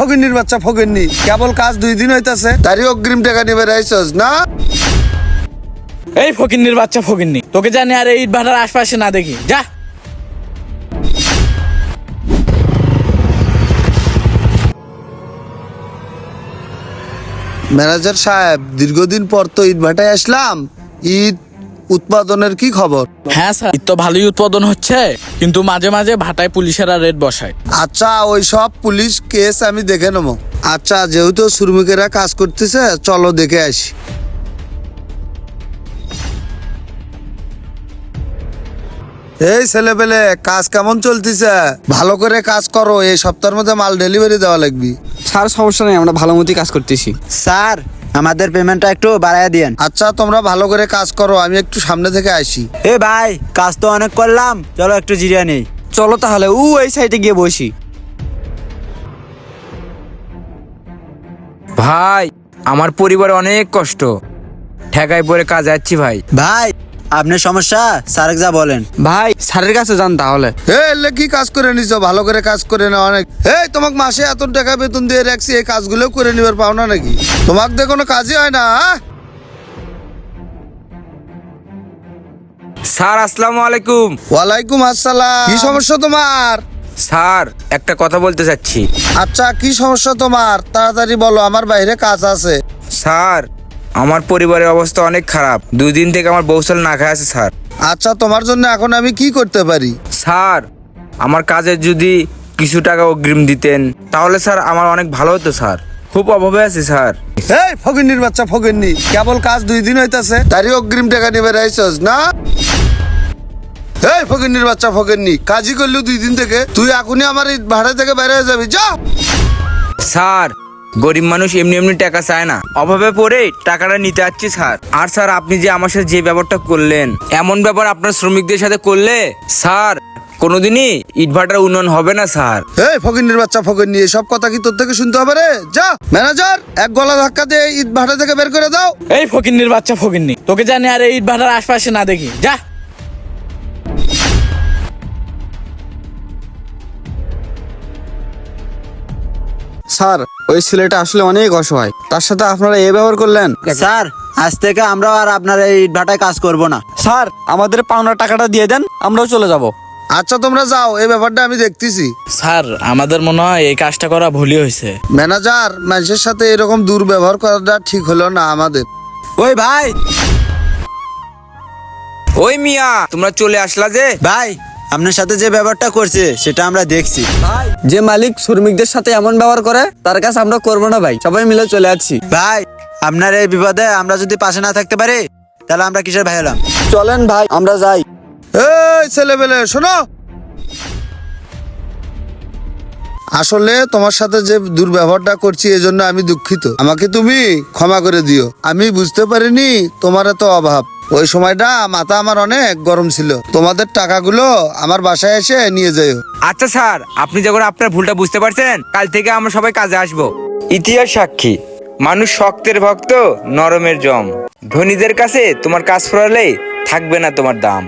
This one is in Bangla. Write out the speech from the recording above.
ফকিন্নির বাচ্চা ফকিন্নি। কেবল কাজ দুই দিন হইতাছে। তারই অগ্রিম টাকা নিবে রাইছস না? এই ফকিন্নির বাচ্চা ফকিন্নি তোকে জানি আর এই ইট ভাটার আশপাশে না দেখি। যা। ম্যানেজার সাহেব দীর্ঘদিন পর তো ইট ভাটায় আসলাম। ঈদ উৎপাদনের কি খবর? হ্যাঁ স্যার তো ভালোই উৎপাদন হচ্ছে কিন্তু মাঝে মাঝে ভাটায় পুলিশেরা রেড বসায়। আচ্ছা ওই সব পুলিশ কেস আমি দেখে নেব। আচ্ছা যেহেতু শ্রমিকেরা কাজ করতেছে চলো দেখে আসি। এই ছেলে পেলে কাজ কেমন চলতেছে? ভালো করে কাজ করো এই সপ্তাহের মধ্যে মাল ডেলিভারি দেওয়া লাগবে। স্যার সমস্যা নেই আমরা ভালো মতোই কাজ করতেছি। স্যার আমাদের পেমেন্টটা একটু বাড়াইয়া দিয়েন। আচ্ছা তোমরা ভালো করে কাজ করো আমি একটু সামনে থেকে আসি। এ ভাই কাজ তো অনেক করলাম চলো একটু জিরিয়া নেই। চলো তাহলে উ এই সাইডে গিয়ে বসি। ভাই আমার পরিবার অনেক কষ্ট। ঠেকায় পরে কাজ যাচ্ছি ভাই। ভাই আপনার সমস্যা? স্যার যা বলেন। ভাই স্যারের কাছে যান তাহলে। হে এলে কি কাজ করে নিছো? ভালো করে কাজ করে না অনেক। এই তোমাকে মাসে এত টাকা বেতন দিয়ে রাখছি এই কাজগুলো করে নিবার পাও না নাকি? তোমাকে দিয়ে কোনো কাজই হয় না হ্যাঁ? স্যার আসসালামু আলাইকুম। ওয়ালাইকুম আসসালাম। কি সমস্যা তোমার? স্যার একটা কথা বলতে চাচ্ছি। আচ্ছা কি সমস্যা তোমার? তাড়াতাড়ি বলো আমার বাইরে কাজ আছে। স্যার আমার পরিবারের অবস্থা অনেক খারাপ। দুই দিন থেকে আমার বৌসাল না খায় আছে স্যার। আচ্ছা তোমার জন্য এখন আমি কি করতে পারি? স্যার আমার কাজের যদি কিছু টাকা অগ্রিম দিতেন তাহলে স্যার আমার অনেক ভালো হতো স্যার। খুব অভাবে আছি স্যার। এই ফকিন্নির বাচ্চা ফকিন্নি। কেবল কাজ দুই দিন হইতাছে। তারই অগ্রিম টাকা নিবে রাইছস না? এই ফকিন্নির বাচ্চা ফকিন্নি কাজই করলি দুই দিন থেকে তুই এখনই আমার এই ভাড়া থেকে বাইরে হয়ে যাবি যা। স্যার গরিব মানুষ এমনি এমনি টাকা চায় না। অভাবে পড়ে টাকাটা নিতে আসছি স্যার আর স্যার আপনি যে আমার সাথে যে ব্যাপারটা করলেন এমন ব্যাপার আপনার শ্রমিকদের সাথে করলে স্যার কোনোদিনই ইটভাটার উন্নয়ন হবে না স্যার। এই ফকিন্নির বাচ্চা ফকির নিয়ে সব কথা কি তোর থেকে শুনতে হবে রে? যা ম্যানেজার এক গলা ধাক্কা দিয়ে ভাড়া থেকে বের করে দাও। এই ফকিন্নির বাচ্চা ফকিন্নি তোকে জানি আর এই ইট ভাটার আশপাশে না দেখি। যা। স্যার ওই ছেলেটা আসলে অনেক অসহায়। তার সাথে আপনারা এ ব্যবহার করলেন? স্যার আজ থেকে আমরাও আর আপনার এই ভাটায় কাজ করব না। স্যার আমাদের পাওনা টাকাটা দিয়ে দেন আমরাও চলে যাব। আচ্ছা তোমরা যাও এই ব্যাপারটা আমি দেখতেছি। স্যার আমাদের মনে হয় এই কাজটা করা ভুলই হয়েছে। ম্যানেজার মানুষের সাথে এরকম দুর্ব্যবহার করাটা ঠিক হলো না আমাদের। ওই ভাই! ওই মিয়া তোমরা চলে আসলা যে? ভাই আপনার সাথে যে ব্যাপারটা করছে সেটা আমরা দেখছি। যে মালিক শ্রমিকদের সাথে এমন ব্যবহার করে তার কাছে আমরা করব না ভাই সবাই মিলে চলে আসছি। ভাই আপনার এই বিপদে আমরা যদি পাশে না থাকতে পারি তাহলে আমরা কিসের ভাই হলাম? চলেন ভাই আমরা যাই। এই ছেলেবেলে শোনো। আসলে তোমার সাথে যে দুর্ব্যবহারটা করছি এজন্য আমি দুঃখিত। আমাকে তুমি ক্ষমা করে দিও। আমি বুঝতে পারিনি তোমার এত অভাব। ওই সময়টা মাথা আমার অনেক গরম ছিল। তোমাদের টাকাগুলো আমার বাসায় এসে নিয়ে যাই আচ্ছা স্যার, আপনি যখন আপনার ভুলটা বুঝতে পারছেন, কাল থেকে আমরা সবাই কাজে আসব। ইতিহাস সাক্ষী, মানুষ শক্তের ভক্ত, নরমের জম। ধনীদের কাছে তোমার কাজ ফরালে থাকবে না তোমার দাম।